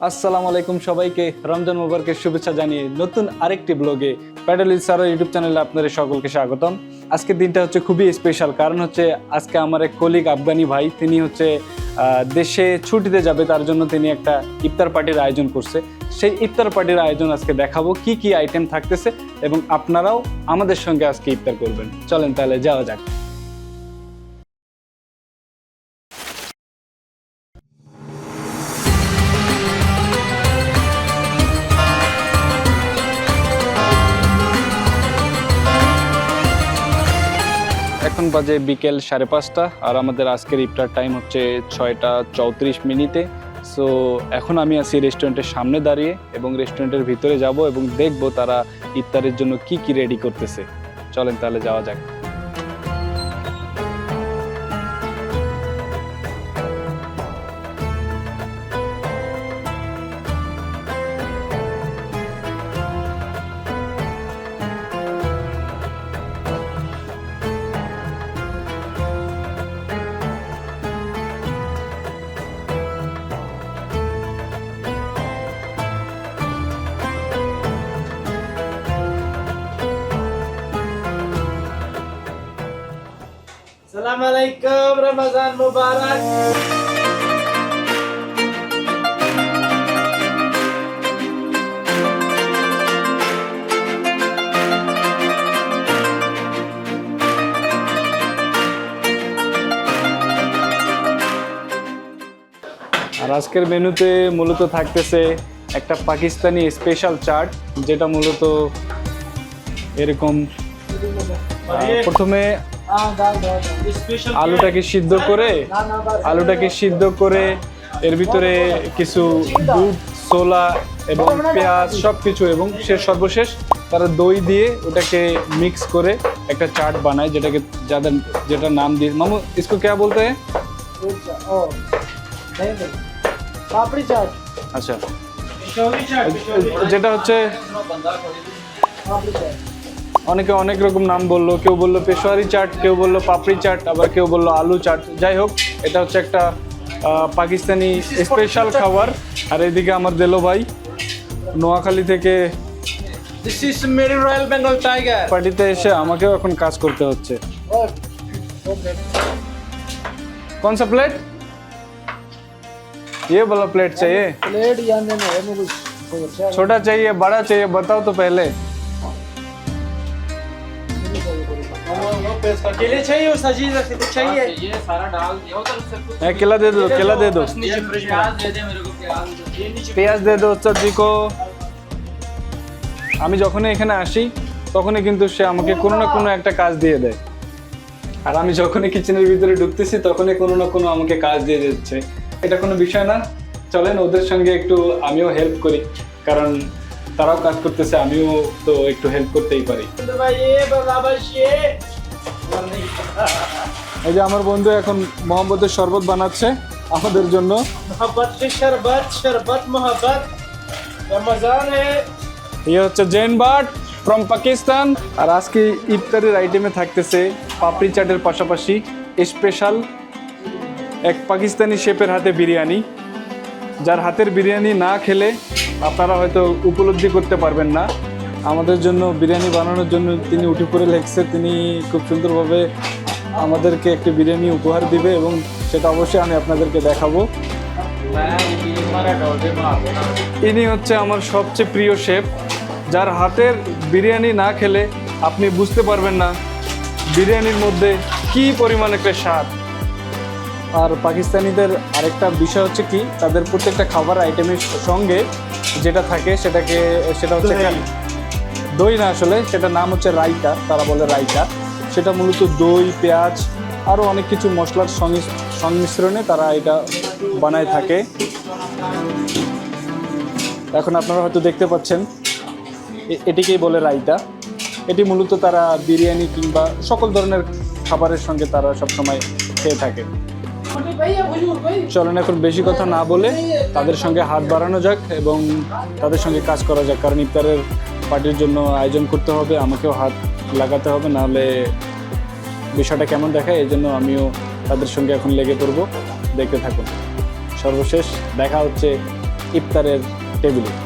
আসসালামু আলাইকুম সবাইকে। রমজান মোবারকের শুভেচ্ছা জানিয়ে নতুন আরেকটি ব্লগে প্যাডেল ইসারা ইউটিউব চ্যানেলে আপনাদের সকলকে স্বাগতম। আজকের দিনটা হচ্ছে খুবই স্পেশাল কারণ হচ্ছে আজকে আমার এক কলিগ আফগানি ভাই, তিনি হচ্ছে দেশে ছুটিতে যাবে, তার জন্য তিনি একটা ইফতার পার্টির আয়োজন করছে। সেই ইফতার পার্টির আয়োজন আজকে দেখাবো, কি কি আইটেম থাকতেছে এবং আপনারাও আমাদের সঙ্গে আজকে ইফতার করবেন। চলেন তাহলে যাওয়া যাক। এখন বাজে বিকেল সাড়ে পাঁচটা, আর আমাদের আজকের ইফতার টাইম হচ্ছে ছয়টা চৌত্রিশ মিনিটে। সো এখন আমি আছি রেস্টুরেন্টের সামনে দাঁড়িয়ে এবং রেস্টুরেন্টের ভিতরে যাব এবং দেখব তারা ইফতারের জন্য কি কি রেডি করতেছে। চলেন তাহলে যাওয়া যাক। Assalamualaikum Ramadan Mubarak. আর আজকের মেনুতে মূলত থাকতেছে একটা পাকিস্তানি স্পেশাল চাট যেটা মূলত এরকম প্রথমে আলুটাকে সিদ্ধ করে আলুটাকে সিদ্ধ করে এর ভিতরে কিছু দুধ সোলা এবং পেঁয়াজ সব কিছু এবং সে সর্বশেষ তারা দই দিয়ে ওটাকে মিক্স করে একটা চাট বানায় যেটাকে যাদের যেটা নাম দিয়ে মামু ইসকো क्या बोलते हैं Oh, नहीं नहीं पापड़ी चाट আচ্ছা पिशोरी चाट पिशोरी যেটা হচ্ছে पापड़ी चाट অনেকে অনেক রকম নাম বললো কেউ বললো পেশোয়ারি চাট কেউ বললো পাপড়ি চাট আবার কেউ বললো আলু চাট যাই হোক এটা হচ্ছে একটা আহ, পাকিস্তানি স্পেশাল খাবার আর এদিকে আমার দেলো ভাই নোয়াখালী থেকে This is Mary Royal Bengal Tiger. পার্টিতে এসে আমাকেও এখন কাজ করতে হচ্ছে What? Okay. कौन सा प्लेट ये वाला प्लेट चाहिए प्लेट या नहीं है मुझे कुछ अच्छा छोटा चाहिए बड़ा चाहिए बताओ तो पहले अकेले चाहिए और सजी रखते कुछ चाहिए ये सारा डाल दिया उधर से कुछ है केला दे दो केला दे दो नीचे फ्रिज में प्याज दे दे मेरे को प्याज ये नीचे পেঁয়াজ দে দো সবজি কো আমি যখনই এখানে আসি তখনই কিন্তু সে আমাকে কোনো না কোনো একটা কাজ দিয়ে দেয় আর আমি যখনই কিচেনের ভিতরে ঢুকতেছি তখনই কোনো না কোনো আমাকে কাজ দিয়ে দিচ্ছে এটা কোনো বিষয় না চলেন ওদের সঙ্গে একটু আমিও হেল্প করি কারণ তারাও কাজ করতেছে আমিও তো একটু হেল্প করতেই পারি এই যে আমার বন্ধু এখন মোহাম্মদের শরবত বানাচ্ছে আমাদের জন্য। ইয়ে হচ্ছে জেন বাট ফ্রম পাকিস্তান। আর আজকে ইফতারের আইটেমে থাকতেছে পাপড়ি চাটের পাশাপাশি স্পেশাল এক পাকিস্তানি শেপের হাতে বিরিয়ানি। যার হাতের বিরিয়ানি না খেলে আপনারা হয়তো উপলব্ধি করতে পারবেন না। আমাদের জন্য বিরিয়ানি বানানোর জন্য তিনি উঠে পড়ে লেগছে। তিনি খুব সুন্দরভাবে আমাদেরকে একটি বিরিয়ানি উপহার দিবে এবং সেটা অবশ্যই আমি আপনাদেরকে দেখাবো। ইনি হচ্ছে আমার সবচেয়ে প্রিয় শেফ। যার হাতের বিরিয়ানি না খেলে আপনি বুঝতে পারবেন না বিরিয়ানির মধ্যে কি পরিমাণ একটা স্বাদ। আর পাকিস্তানিদের আরেকটা বিষয় হচ্ছে কি, তাদের প্রত্যেকটা খাবার আইটেমের সঙ্গে যেটা থাকে সেটাকে সেটা হচ্ছে দই না আসলে সেটা নাম হচ্ছে রাইতা, তারা বলে রাইতা। সেটা মূলত দই, পেঁয়াজ আরও অনেক কিছু মশলার সংমিশ্রণে তারা এটা বানায় থাকে। এখন আপনারা হয়তো দেখতে পাচ্ছেন এটিকেই বলে রাইতা। এটি মূলত তারা বিরিয়ানি কিংবা সকল ধরনের খাবারের সঙ্গে তারা সবসময় খেয়ে থাকে। চলেন এখন বেশি কথা না বলে তাদের সঙ্গে হাত বাড়ানো যাক এবং তাদের সঙ্গে কাজ করা যাক, কারণ ইফতারের পার্টির জন্য আয়োজন করতে হবে, আমাকেও হাত লাগাতে হবে, নাহলে বিষয়টা কেমন দেখায়, এই জন্য আমিও তাদের সঙ্গে এখন লেগে পড়ব। দেখতে থাকুন। সর্বশেষ দেখা হচ্ছে ইফতারের টেবিলে।